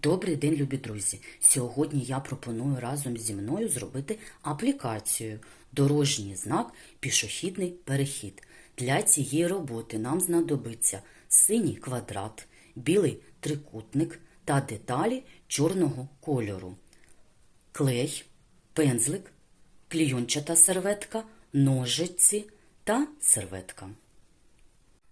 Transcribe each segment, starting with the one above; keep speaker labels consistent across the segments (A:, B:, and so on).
A: Добрий день, любі друзі! Сьогодні я пропоную разом зі мною зробити аплікацію Дорожній знак Пішохідний перехід. Для цієї роботи нам знадобиться синій квадрат, білий трикутник та деталі чорного кольору, клей, пензлик, клійончата серветка, ножиці та серветка.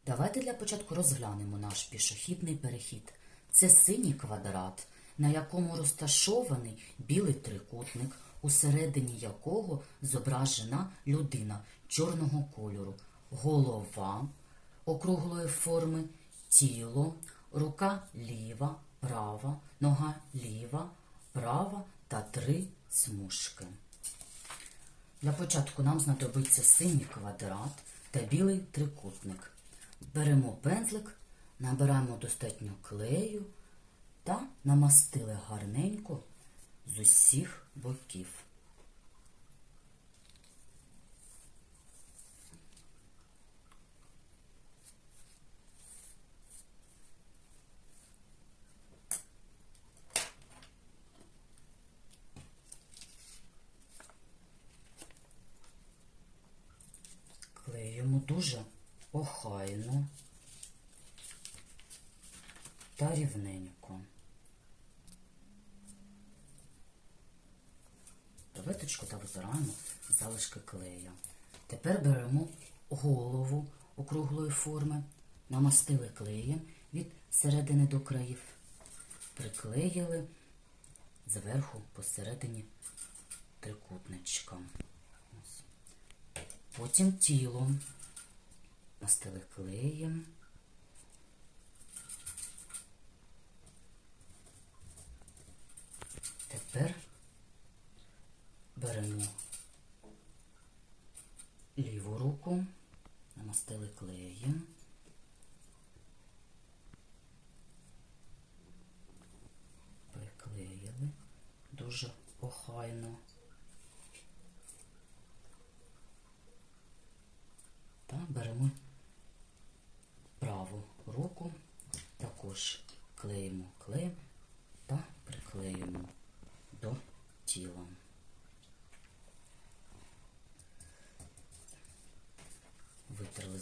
A: Давайте для початку розглянемо наш пішохідний перехід. Це синій квадрат, на якому розташований білий трикутник, усередині якого зображена людина чорного кольору, голова округлої форми, тіло, рука ліва, права, нога ліва, права та три смужки. Для початку нам знадобиться синій квадрат та білий трикутник. Беремо пензлик, набираємо достатньо клею та намастили гарненько з усіх боків. Клеїмо дуже охайно та рівненько. Веточку та витираємо залишки клея. Тепер беремо голову округлої форми, намастили клеєм від середини до країв, приклеїли зверху посередині трикутничка. Потім тілом мастили клеєм. Тепер беремо ліву руку, намастили клеєм. Приклеїли дуже охайно. Та беремо праву руку, також клеїмо клеєм та приклеїмо до тіла.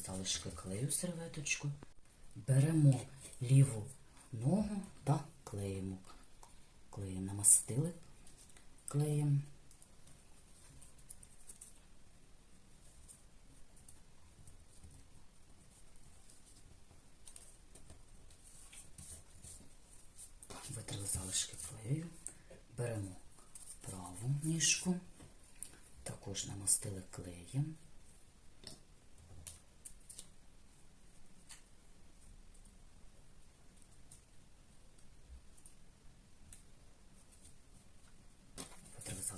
A: Залишки клею серветочку. Беремо ліву ногу та клеїмо. Клеєм намастили клеєм. Витерли залишки клею. Беремо праву ніжку, також намастили клеєм.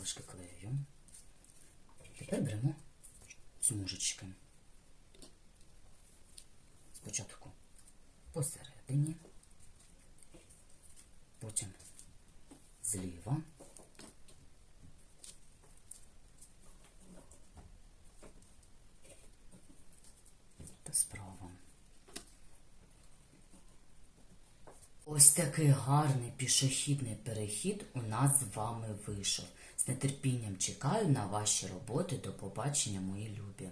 A: Залишки клею. Тепер беремо смужечки. Спочатку посередині, потім зліва. Та справа. Ось такий гарний пішохідний перехід у нас з вами вийшов. З нетерпінням чекаю на ваші роботи. До побачення, мої любі.